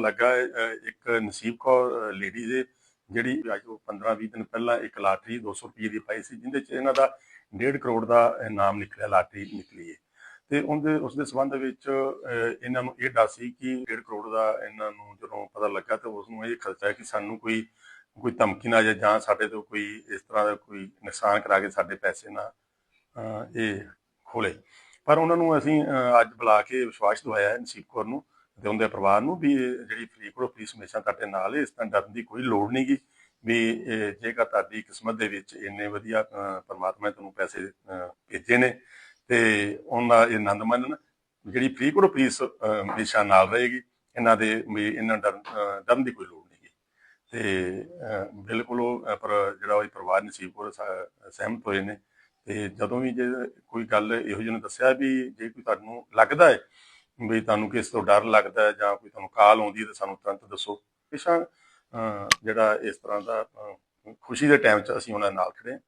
ਲੱਗਾ ਇੱਕ ਨਸੀਬ ਕੌਰ ਲੇਡੀ ਦੇ ਜਿਹੜੀ ਅੱਜ ਤੋਂ 15-20 ਦਿਨ ਪਹਿਲਾਂ ਇੱਕ ਲਾਟਰੀ 200 ਰੁਪਏ ਦੀ ਪਾਈ ਸੀ ਜਿੰਦੇ ਚ ਇਹਨਾਂ ਦਾ 1.5 ਕਰੋੜ ਦਾ ਇਨਾਮ ਨਿਕਲਿਆ ਲਾਟਰੀ ਨਿਕਲੀ ਹੈ। ਤੇ ਉਹਦੇ ਉਸ ਦੇ ਸੰਬੰਧ ਵਿੱਚ ਇਹਨਾਂ ਨੂੰ ਇਹ ਡਰ ਸੀ ਕਿ 1.5 ਕਰੋੜ ਦਾ ਇਹਨਾਂ ਨੂੰ ਜਦੋਂ ਪਤਾ ਲੱਗਾ ਤਾਂ ਉਸ ਨੂੰ ਇਹ ਖਤਰਾ ਕਿ ਸਾਨੂੰ ਕੋਈ ਕੋਈ ਧਮਕੀ ਨਾ ਜਾਂ ਸਾਡੇ ਤੋਂ ਕੋਈ ਇਸ ਤਰ੍ਹਾਂ ਦਾ ਕੋਈ ਨੁਕਸਾਨ ਕਰਾ ਕੇ ਸਾਡੇ ਪੈਸੇ ਨਾ ਇਹ ਖੋਲੇ ਪਰ ਉਹਨਾਂ ਨੂੰ ਅਸੀਂ ਅਹ, ਅੱਜ ਬੁਲਾ ਕੇ ਵਿਸ਼ਵਾਸ ਦਵਾਇਆ ਨਸੀਬ ਕੌਰ ਨੂੰ ਤੇ ਉਹਦੇ ਪਰਿਵਾਰ ਨੂੰ ਵੀ ਇਹ ਜਿਹੜੀ ਫਰੀਦਕੋਟ ਪੁਲਿਸ ਹਮੇਸ਼ਾ ਤੁਹਾਡੇ ਨਾਲ ਹੈ ਇਸ ਤਰ੍ਹਾਂ ਡਰਨ ਦੀ ਕੋਈ ਲੋੜ ਨਹੀਂਗੀ ਵੀ ਇਹ ਜੇਕਰ ਤੁਹਾਡੀ ਕਿਸਮਤ ਦੇ ਵਿੱਚ ਇੰਨੇ ਵਧੀਆ ਪਰਮਾਤਮਾ ਨੇ ਤੁਹਾਨੂੰ ਪੈਸੇ ਭੇਜੇ ਨੇ ਤੇ ਉਹਨਾਂ ਇਹ ਆਨੰਦ ਮੰਨਣ ਜਿਹੜੀ ਫਰੀਦਕੋਟ ਪੁਲਿਸ ਹਮੇਸ਼ਾ ਨਾਲ ਰਹੇਗੀ ਇਹਨਾਂ ਦੇ ਵੀ ਇਹਨਾਂ ਡਰਨ ਡਰਨ ਦੀ ਕੋਈ ਲੋੜ ਨਹੀਂਗੀ ਤੇ ਅਹ, ਬਿਲਕੁਲ ਉਹ ਪਰ ਜਿਹੜਾ ਉਹ ਪਰਿਵਾਰ ਨਸੀਬ ਕੋਲ ਸਹਿਮਤ ਹੋਏ ਨੇ ਤੇ ਜਦੋਂ ਵੀ ਜੇ ਕੋਈ ਗੱਲ ਇਹੋ ਜਿਹੀ ਨੂੰ ਦੱਸਿਆ ਵੀ ਜੇ ਕੋਈ ਤੁਹਾਨੂੰ ਲੱਗਦਾ ਹੈ ਵੀ ਤੁਹਾਨੂੰ ਕਿਸ ਤੋਂ ਡਰ ਲੱਗਦਾ ਹੈ ਜਾਂ ਕੋਈ ਤੁਹਾਨੂੰ ਕਾਲ ਆਉਂਦੀ ਹੈ ਤਾਂ ਸਾਨੂੰ ਤੁਰੰਤ ਦੱਸੋ। ਹਮੇਸ਼ਾ ਜਿਹੜਾ ਇਸ ਤਰ੍ਹਾਂ ਦਾ ਖੁਸ਼ੀ ਦੇ ਟਾਈਮ 'ਚ ਅਸੀਂ ਉਹਨਾਂ ਨਾਲ ਖੜੇ ਹਾਂ।